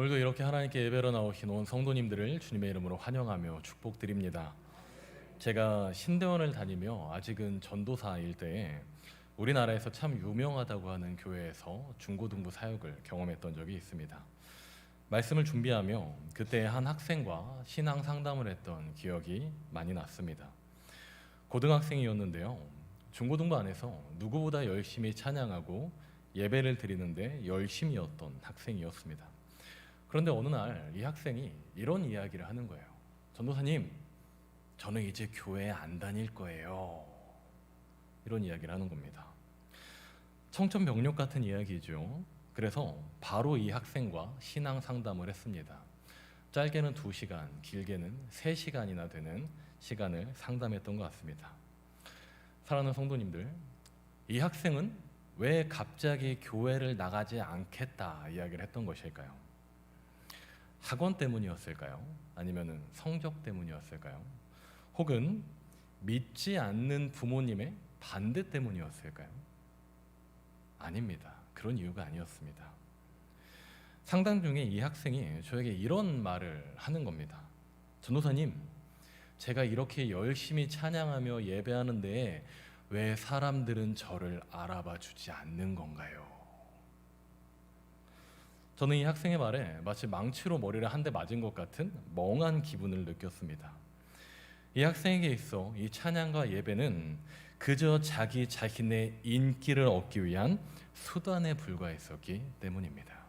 오늘도 이렇게 하나님께 예배로 나오신 온 성도님들을 주님의 이름으로 환영하며 축복드립니다. 제가 신대원을 다니며 아직은 전도사일 때에 우리나라에서 참 유명하다고 하는 교회에서 중고등부 사역을 경험했던 적이 있습니다. 말씀을 준비하며 그때 한 학생과 신앙 상담을 했던 기억이 많이 났습니다. 고등학생이었는데요. 중고등부 안에서 누구보다 열심히 찬양하고 예배를 드리는데 열심이었던 학생이었습니다. 그런데 어느 날 이 학생이 이런 이야기를 하는 거예요. 전도사님, 저는 이제 교회에 안 다닐 거예요. 이런 이야기를 하는 겁니다. 청천벽력 같은 이야기죠. 그래서 바로 이 학생과 신앙 상담을 했습니다. 짧게는 2시간, 길게는 3시간이나 되는 시간을 상담했던 것 같습니다. 사랑하는 성도님들, 이 학생은 왜 갑자기 교회를 나가지 않겠다 이야기를 했던 것일까요? 학원 때문이었을까요? 아니면 성적 때문이었을까요? 혹은 믿지 않는 부모님의 반대 때문이었을까요? 아닙니다. 그런 이유가 아니었습니다. 상당 중에 이 학생이 저에게 이런 말을 하는 겁니다. 전도사님, 제가 이렇게 열심히 찬양하며 예배하는데 왜 사람들은 저를 알아봐 주지 않는 건가요? 저는 이 학생의 말에 마치 망치로 머리를 한 대 맞은 것 같은 멍한 기분을 느꼈습니다. 이 학생에게 있어 이 찬양과 예배는 그저 자기 자신의 인기를 얻기 위한 수단에 불과했었기 때문입니다.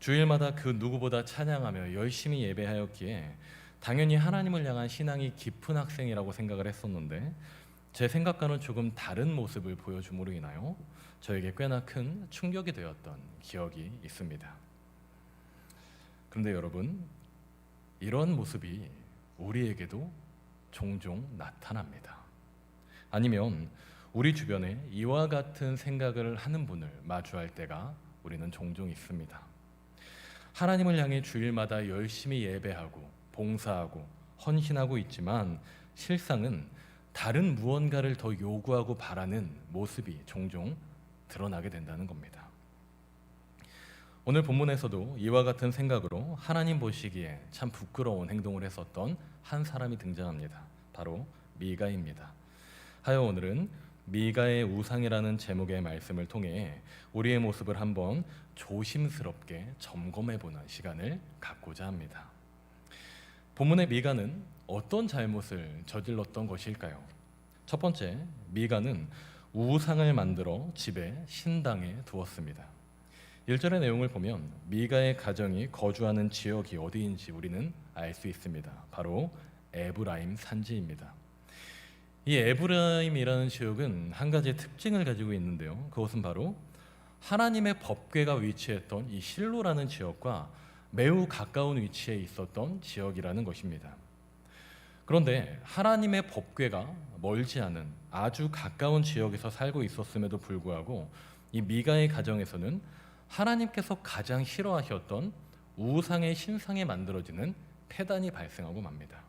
주일마다 그 누구보다 찬양하며 열심히 예배하였기에 당연히 하나님을 향한 신앙이 깊은 학생이라고 생각을 했었는데 제 생각과는 조금 다른 모습을 보여줌으로 인하여 저에게 꽤나 큰 충격이 되었던 기억이 있습니다. 그런데 여러분, 이런 모습이 우리에게도 종종 나타납니다. 아니면 우리 주변에 이와 같은 생각을 하는 분을 마주할 때가 우리는 종종 있습니다. 하나님을 향해 주일마다 열심히 예배하고 봉사하고 헌신하고 있지만 실상은 다른 무언가를 더 요구하고 바라는 모습이 종종 드러나게 된다는 겁니다. 오늘 본문에서도 이와 같은 생각으로 하나님 보시기에 참 부끄러운 행동을 했었던 한 사람이 등장합니다. 바로 미가입니다. 하여 오늘은 미가의 우상이라는 제목의 말씀을 통해 우리의 모습을 한번 조심스럽게 점검해 보는 시간을 갖고자 합니다. 본문의 미가는 어떤 잘못을 저질렀던 것일까요? 첫 번째, 미가는 우상을 만들어 집에 신당에 두었습니다. 1절의 내용을 보면 미가의 가정이 거주하는 지역이 어디인지 우리는 알 수 있습니다. 바로 에브라임 산지입니다. 이 에브라임이라는 지역은 한 가지 특징을 가지고 있는데요. 그것은 바로 하나님의 법궤가 위치했던 이 실로라는 지역과 매우 가까운 위치에 있었던 지역이라는 것입니다. 그런데 하나님의 법궤가 멀지 않은 아주 가까운 지역에서 살고 있었음에도 불구하고 이 미가의 가정에서는 하나님께서 가장 싫어하셨던 우상의 신상에 만들어지는 폐단이 발생하고 맙니다.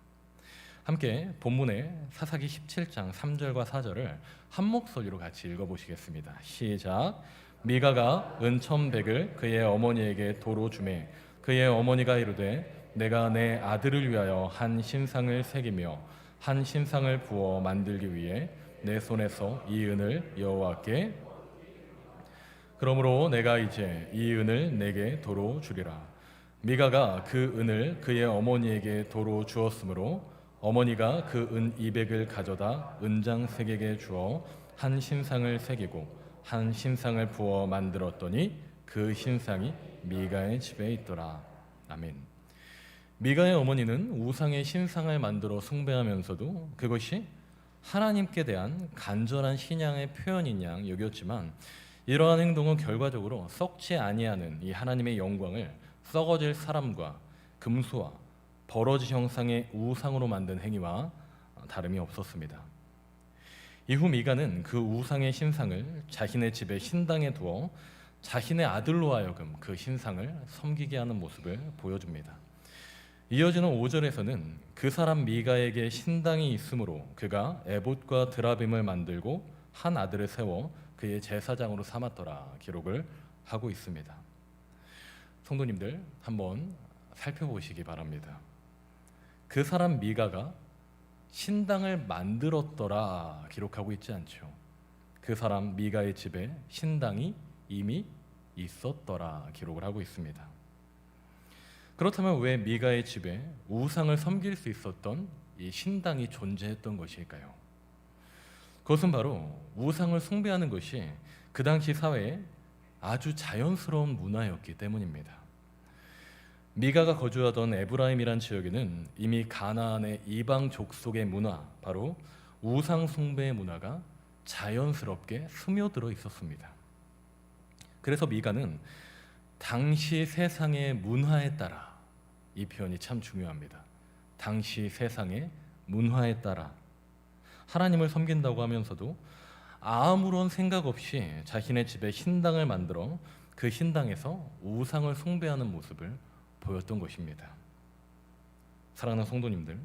함께 본문의 사사기 17장 3절과 4절을 한 목소리로 같이 읽어보시겠습니다. 시작. 미가가 은천백을 그의 어머니에게 도로 주매 그의 어머니가 이르되 내가 내 아들을 위하여 한 신상을 새기며 한 신상을 부어 만들기 위해 내 손에서 이 은을 여호와께 그러므로 내가 이제 이 은을 내게 도로 주리라 미가가 그 은을 그의 어머니에게 도로 주었으므로 어머니가 그 은 이백을 가져다 은장 색에게 주어 한 신상을 새기고 한 신상을 부어 만들었더니 그 신상이 미가의 집에 있더라 아멘. 미가의 어머니는 우상의 신상을 만들어 숭배하면서도 그것이 하나님께 대한 간절한 신앙의 표현인 양 여겼지만 이러한 행동은 결과적으로 썩지 아니하는 이 하나님의 영광을 썩어질 사람과 금수와 버러지 형상의 우상으로 만든 행위와 다름이 없었습니다. 이후 미가는 그 우상의 신상을 자신의 집에 신당에 두어 자신의 아들로 하여금 그 신상을 섬기게 하는 모습을 보여줍니다. 이어지는 5절에서는 그 사람 미가에게 신당이 있으므로 그가 에봇과 드라빔을 만들고 한 아들을 세워 그의 제사장으로 삼았더라 기록을 하고 있습니다. 성도님들 한번 살펴보시기 바랍니다. 그 사람 미가가 신당을 만들었더라 기록하고 있지 않죠. 그 사람 미가의 집에 신당이 이미 있었더라 기록을 하고 있습니다. 그렇다면 왜 미가의 집에 우상을 섬길 수 있었던 이 신당이 존재했던 것일까요? 그것은 바로 우상을 숭배하는 것이 그 당시 사회에 아주 자연스러운 문화였기 때문입니다. 미가가 거주하던 에브라임이란 지역에는 이미 가나안의 이방 족속의 문화, 바로 우상 숭배의 문화가 자연스럽게 스며들어 있었습니다. 그래서 미가는 당시 세상의 문화에 따라 이 표현이 참 중요합니다. 당시 세상의 문화에 따라 하나님을 섬긴다고 하면서도 아무런 생각 없이 자신의 집에 신당을 만들어 그 신당에서 우상을 숭배하는 모습을 보였던 것입니다. 사랑하는 성도님들,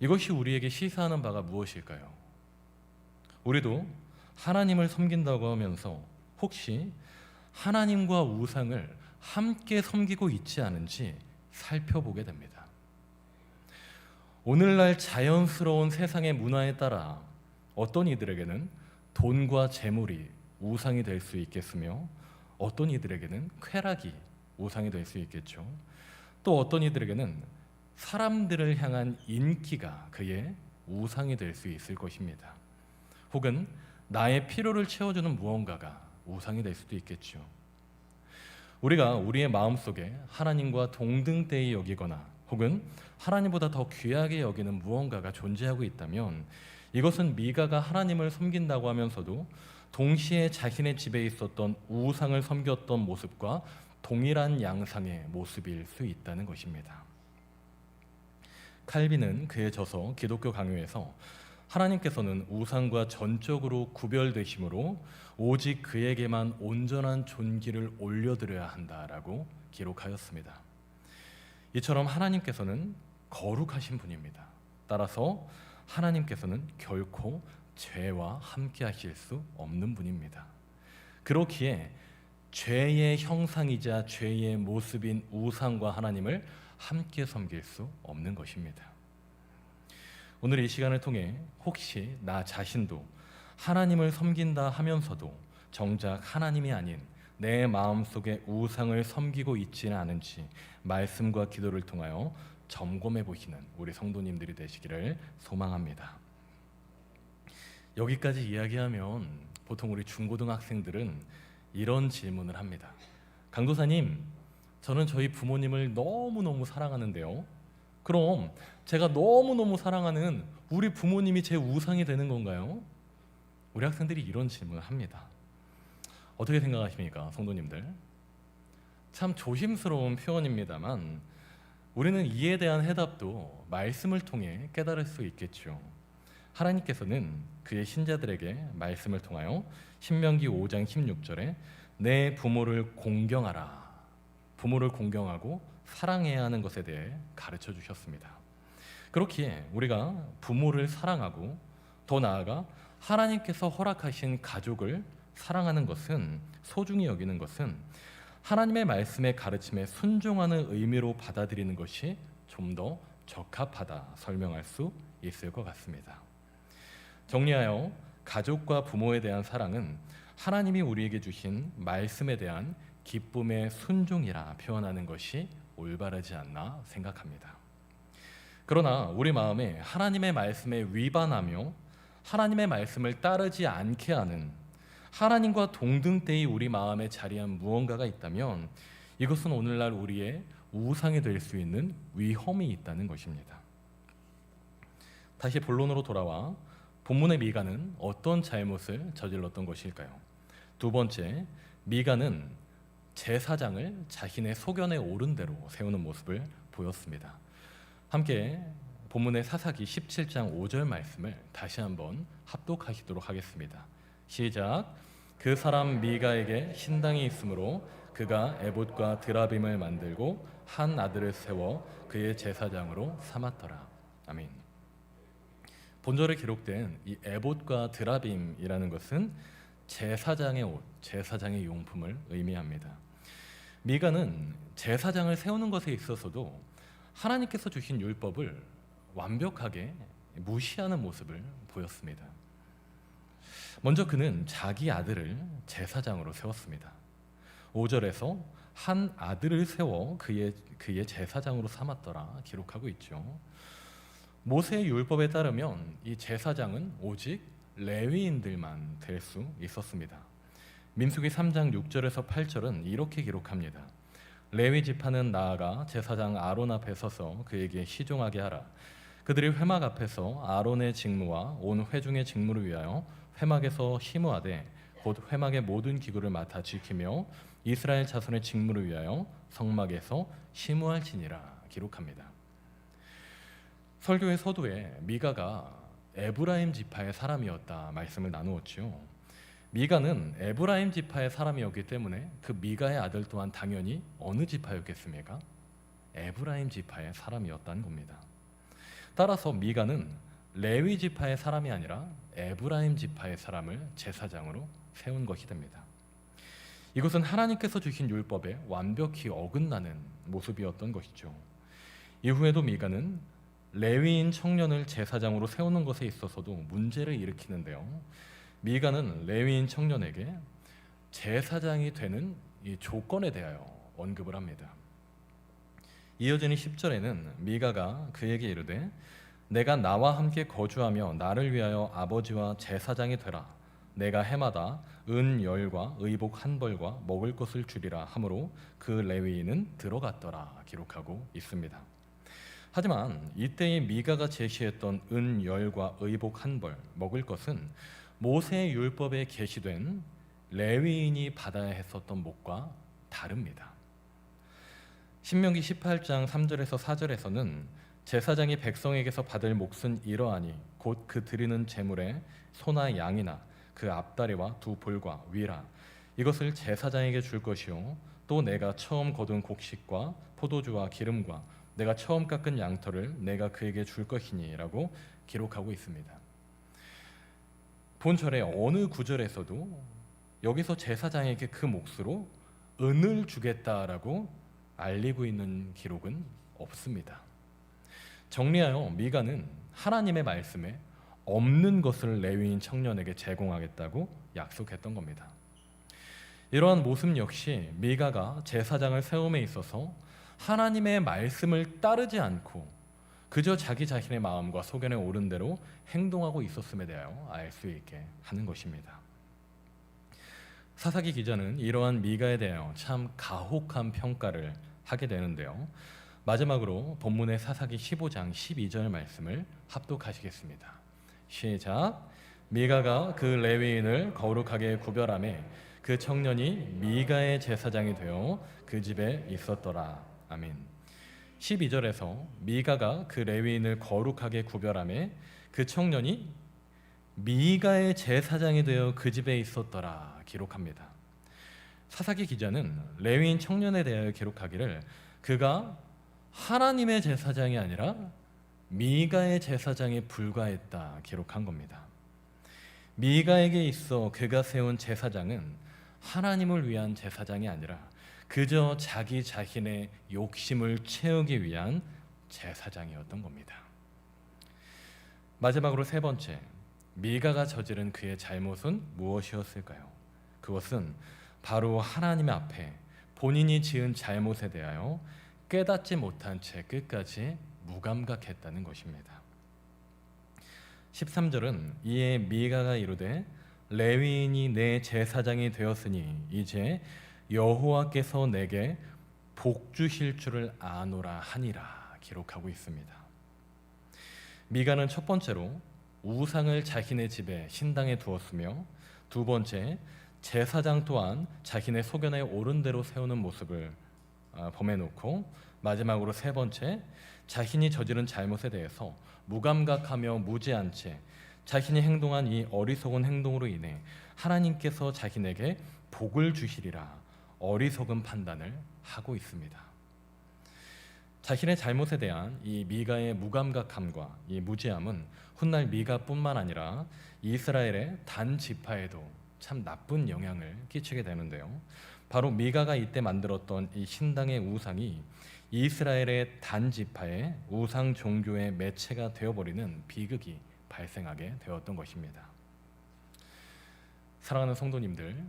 이것이 우리에게 시사하는 바가 무엇일까요? 우리도 하나님을 섬긴다고 하면서 혹시 하나님과 우상을 함께 섬기고 있지 않은지 살펴보게 됩니다. 오늘날 자연스러운 세상의 문화에 따라 어떤 이들에게는 돈과 재물이 우상이 될 수 있겠으며 어떤 이들에게는 쾌락이 우상이 될 수 있겠죠. 또 어떤 이들에게는 사람들을 향한 인기가 그의 우상이 될 수 있을 것입니다. 혹은 나의 필요를 채워주는 무언가가 우상이 될 수도 있겠죠. 우리가 우리의 마음 속에 하나님과 동등대히 여기거나 혹은 하나님보다 더 귀하게 여기는 무언가가 존재하고 있다면 이것은 미가가 하나님을 섬긴다고 하면서도 동시에 자신의 집에 있었던 우상을 섬겼던 모습과 동일한 양상의 모습일 수 있다는 것입니다. 칼빈은 그의 저서 기독교 강요에서 하나님께서는 우상과 전적으로 구별되심으로 오직 그에게만 온전한 존귀를 올려드려야 한다라고 기록하였습니다. 이처럼 하나님께서는 거룩하신 분입니다. 따라서 하나님께서는 결코 죄와 함께 하실 수 없는 분입니다. 그렇기에 죄의 형상이자 죄의 모습인 우상과 하나님을 함께 섬길 수 없는 것입니다. 오늘 이 시간을 통해 혹시 나 자신도 하나님을 섬긴다 하면서도 정작 하나님이 아닌 내 마음속에 우상을 섬기고 있지는 않은지 말씀과 기도를 통하여 점검해 보시는 우리 성도님들이 되시기를 소망합니다. 여기까지 이야기하면 보통 우리 중고등학생들은 이런 질문을 합니다. 강도사님, 저는 저희 부모님을 너무너무 사랑하는데요. 그럼 제가 너무너무 사랑하는 우리 부모님이 제 우상이 되는 건가요? 우리 학생들이 이런 질문을 합니다. 어떻게 생각하십니까, 성도님들? 참 조심스러운 표현입니다만 우리는 이에 대한 해답도 말씀을 통해 깨달을 수 있겠죠. 하나님께서는 그의 신자들에게 말씀을 통하여 신명기 5장 16절에 내 부모를 공경하라. 부모를 공경하고 사랑해야 하는 것에 대해 가르쳐 주셨습니다. 그렇기에 우리가 부모를 사랑하고 더 나아가 하나님께서 허락하신 가족을 사랑하는 것은 소중히 여기는 것은 하나님의 말씀의 가르침에 순종하는 의미로 받아들이는 것이 좀 더 적합하다 설명할 수 있을 것 같습니다. 정리하여 가족과 부모에 대한 사랑은 하나님이 우리에게 주신 말씀에 대한 기쁨의 순종이라 표현하는 것이 올바르지 않나 생각합니다. 그러나 우리 마음에 하나님의 말씀에 위반하며 하나님의 말씀을 따르지 않게 하는 하나님과 동등대의 우리 마음에 자리한 무언가가 있다면 이것은 오늘날 우리의 우상이 될 수 있는 위험이 있다는 것입니다. 다시 본론으로 돌아와 본문의 미가는 어떤 잘못을 저질렀던 것일까요? 두 번째, 미가는 제사장을 자신의 소견에 오른 대로 세우는 모습을 보였습니다. 함께 본문의 사사기 17장 5절 말씀을 다시 한번 합독하시도록 하겠습니다. 시작. 그 사람 미가에게 신당이 있으므로 그가 에봇과 드라빔을 만들고 한 아들을 세워 그의 제사장으로 삼았더라. 아멘. 본절에 기록된 이 에봇과 드라빔이라는 것은 제사장의 옷, 제사장의 용품을 의미합니다. 미가는 제사장을 세우는 것에 있어서도 하나님께서 주신 율법을 완벽하게 무시하는 모습을 보였습니다. 먼저 그는 자기 아들을 제사장으로 세웠습니다. 5절에서 한 아들을 세워 그의 그의 제사장으로 삼았더라 기록하고 있죠. 모세의 율법에 따르면 이 제사장은 오직 레위인들만 될 수 있었습니다. 민수기 3장 6절에서 8절은 이렇게 기록합니다. 레위 지파는 나아가 제사장 아론 앞에 서서 그에게 시종하게 하라. 그들이 회막 앞에서 아론의 직무와 온 회중의 직무를 위하여 회막에서 심우하되 곧 회막의 모든 기구를 맡아 지키며 이스라엘 자손의 직무를 위하여 성막에서 심우할지니라 기록합니다. 설교의 서두에 미가가 에브라임 지파의 사람이었다 말씀을 나누었지요. 미가는 에브라임 지파의 사람이었기 때문에 그 미가의 아들 또한 당연히 어느 지파였겠습니까? 에브라임 지파의 사람이었다는 겁니다. 따라서 미가는 레위 지파의 사람이 아니라 에브라임 지파의 사람을 제사장으로 세운 것이 됩니다. 이것은 하나님께서 주신 율법에 완벽히 어긋나는 모습이었던 것이죠. 이후에도 미가는 레위인 청년을 제사장으로 세우는 것에 있어서도 문제를 일으키는데요. 미가는 레위인 청년에게 제사장이 되는 이 조건에 대하여 언급을 합니다. 이어지는 10절에는 미가가 그에게 이르되 내가 나와 함께 거주하며 나를 위하여 아버지와 제사장이 되라 내가 해마다 은 열과 의복 한 벌과 먹을 것을 주리라 하므로 그 레위인은 들어갔더라 기록하고 있습니다. 하지만 이때의 미가가 제시했던 은 열과 의복 한 벌 먹을 것은 모세의 율법에 게시된 레위인이 받아야 했었던 목과 다릅니다. 신명기 18장 3절에서 4절에서는 제사장이 백성에게서 받을 몫은 이러하니 곧 그 드리는 제물에 소나 양이나 그 앞다리와 두 볼과 위라 이것을 제사장에게 줄 것이요 또 내가 처음 거둔 곡식과 포도주와 기름과 내가 처음 깎은 양털을 내가 그에게 줄 것이니라고 기록하고 있습니다. 본절의 어느 구절에서도 여기서 제사장에게 그 몫으로 은을 주겠다라고 알리고 있는 기록은 없습니다. 정리하여 미가는 하나님의 말씀에 없는 것을 레위인 청년에게 제공하겠다고 약속했던 겁니다. 이러한 모습 역시 미가가 제사장을 세움에 있어서 하나님의 말씀을 따르지 않고 그저 자기 자신의 마음과 소견에 오른 대로 행동하고 있었음에 대하여 알 수 있게 하는 것입니다. 사사기 기자는 이러한 미가에 대하여 참 가혹한 평가를 하게 되는데요. 마지막으로 본문의 사사기 15장 12절 말씀을 합독하시겠습니다. 시작. 미가가 그 레위인을 거룩하게 구별함에 그 청년이 미가의 제사장이 되어 그 집에 있었더라. 아멘. 12절에서 미가가 그 레위인을 거룩하게 구별함에 그 청년이 미가의 제사장이 되어 그 집에 있었더라 기록합니다. 사사기 기자는 레위인 청년에 대하여 기록하기를 그가 하나님의 제사장이 아니라 미가의 제사장에 불과했다 기록한 겁니다. 미가에게 있어 그가 세운 제사장은 하나님을 위한 제사장이 아니라 그저 자기 자신의 욕심을 채우기 위한 제사장이었던 겁니다. 마지막으로 세 번째, 미가가 저지른 그의 잘못은 무엇이었을까요? 그것은 바로 하나님 앞에 본인이 지은 잘못에 대하여 깨닫지 못한 채 끝까지 무감각했다는 것입니다. 13절은 이에 미가가 이르되 레위인이 내 제사장이 되었으니 이제 여호와께서 내게 복 주실 줄을 아노라 하니라 기록하고 있습니다. 미가는 첫 번째로 우상을 자신의 집에 신당에 두었으며 두 번째 제사장 또한 자신의 소견에 옳은 대로 세우는 모습을 아, 범해놓고 마지막으로 세 번째 자신이 저지른 잘못에 대해서 무감각하며 무지한 채 자신이 행동한 이 어리석은 행동으로 인해 하나님께서 자신에게 복을 주시리라 어리석은 판단을 하고 있습니다. 자신의 잘못에 대한 이 미가의 무감각함과 이 무지함은 훗날 미가뿐만 아니라 이스라엘의 단 지파에도 참 나쁜 영향을 끼치게 되는데요. 바로 미가가 이때 만들었던 이 신당의 우상이 이스라엘의 단 지파의 우상 종교의 매체가 되어버리는 비극이 발생하게 되었던 것입니다. 사랑하는 성도님들,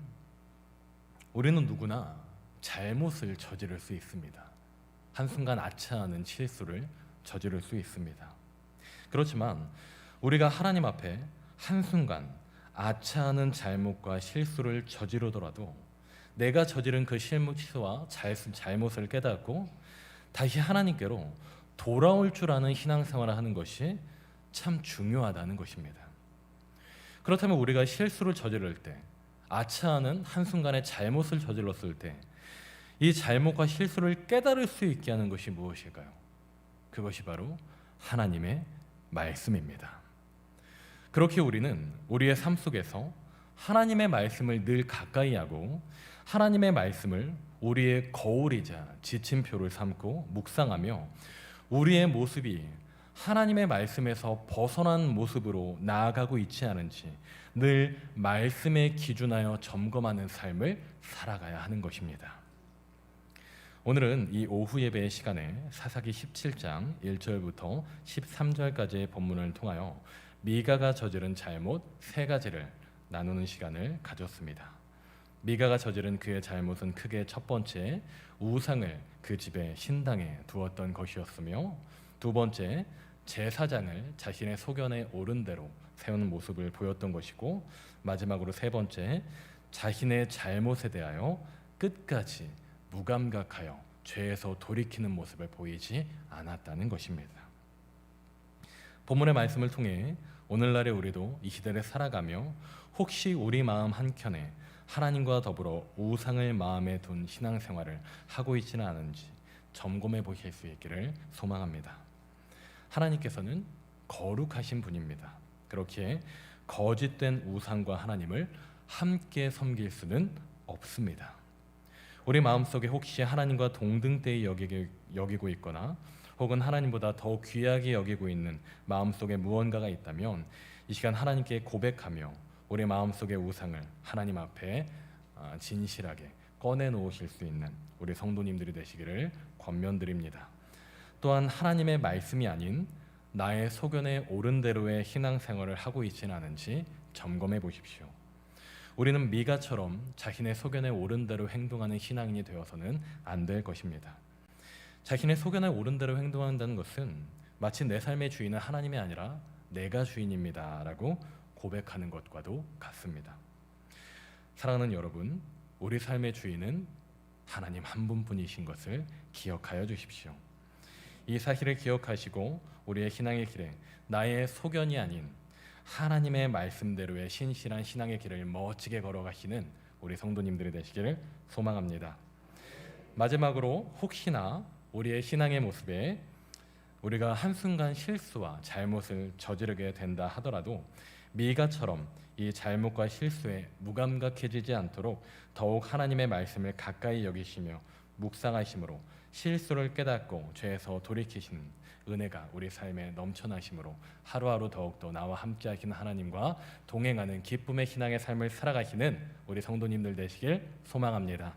우리는 누구나 잘못을 저지를 수 있습니다. 한순간 아차하는 실수를 저지를 수 있습니다. 그렇지만 우리가 하나님 앞에 한순간 아차하는 잘못과 실수를 저지르더라도 내가 저지른 그 실수와 잘못을 깨닫고 다시 하나님께로 돌아올 줄 아는 신앙생활을 하는 것이 참 중요하다는 것입니다. 그렇다면 우리가 실수를 저지를 때 아차하는 한순간에 잘못을 저질렀을 때 이 잘못과 실수를 깨달을 수 있게 하는 것이 무엇일까요? 그것이 바로 하나님의 말씀입니다. 그렇게 우리는 우리의 삶 속에서 하나님의 말씀을 늘 가까이 하고 하나님의 말씀을 우리의 거울이자 지침표를 삼고 묵상하며 우리의 모습이 하나님의 말씀에서 벗어난 모습으로 나아가고 있지 않은지 늘 말씀에 기준하여 점검하는 삶을 살아가야 하는 것입니다. 오늘은 이 오후 예배의 시간에 사사기 17장 1절부터 13절까지의 본문을 통하여 미가가 저지른 잘못 세 가지를 나누는 시간을 가졌습니다. 미가가 저지른 그의 잘못은 크게 첫 번째 우상을 그 집의 신당에 두었던 것이었으며 두 번째 제사장을 자신의 소견에 옳은 대로 세우는 모습을 보였던 것이고 마지막으로 세 번째 자신의 잘못에 대하여 끝까지 무감각하여 죄에서 돌이키는 모습을 보이지 않았다는 것입니다. 본문의 말씀을 통해 오늘날의 우리도 이 시대를 살아가며 혹시 우리 마음 한켠에 하나님과 더불어 우상을 마음에 둔 신앙생활을 하고 있지는 않은지 점검해 보실 수 있기를 소망합니다. 하나님께서는 거룩하신 분입니다. 그렇기에 거짓된 우상과 하나님을 함께 섬길 수는 없습니다. 우리 마음속에 혹시 하나님과 동등대에 여기고 있거나 혹은 하나님보다 더 귀하게 여기고 있는 마음속에 무언가가 있다면 이 시간 하나님께 고백하며 우리 마음속의 우상을 하나님 앞에 아, 진실하게 꺼내 놓으실 수 있는 우리 성도님들이 되시기를 권면드립니다. 또한 하나님의 말씀이 아닌 나의 소견에 옳은 대로의 신앙생활을 하고 있지는 않은지 점검해 보십시오. 우리는 미가처럼 자신의 소견에 옳은 대로 행동하는 신앙인이 되어서는 안 될 것입니다. 자신의 소견에 옳은 대로 행동한다는 것은 마치 내 삶의 주인은 하나님이 아니라 내가 주인입니다라고 고백하는 것과도 같습니다. 사랑하는 여러분, 우리 삶의 주인은 하나님 한 분뿐이신 것을 기억하여 주십시오. 이 사실을 기억하시고 우리의 신앙의 길에 나의 소견이 아닌 하나님의 말씀대로의 신실한 신앙의 길을 멋지게 걸어가시는 우리 성도님들이 되시기를 소망합니다. 마지막으로 혹시나 우리의 신앙의 모습에 우리가 한순간 실수와 잘못을 저지르게 된다 하더라도 미가처럼 이 잘못과 실수에 무감각해지지 않도록 더욱 하나님의 말씀을 가까이 여기시며 묵상하심으로 실수를 깨닫고 죄에서 돌이키시는 은혜가 우리 삶에 넘쳐나심으로 하루하루 더욱더 나와 함께 하시는 하나님과 동행하는 기쁨의 신앙의 삶을 살아가시는 우리 성도님들 되시길 소망합니다.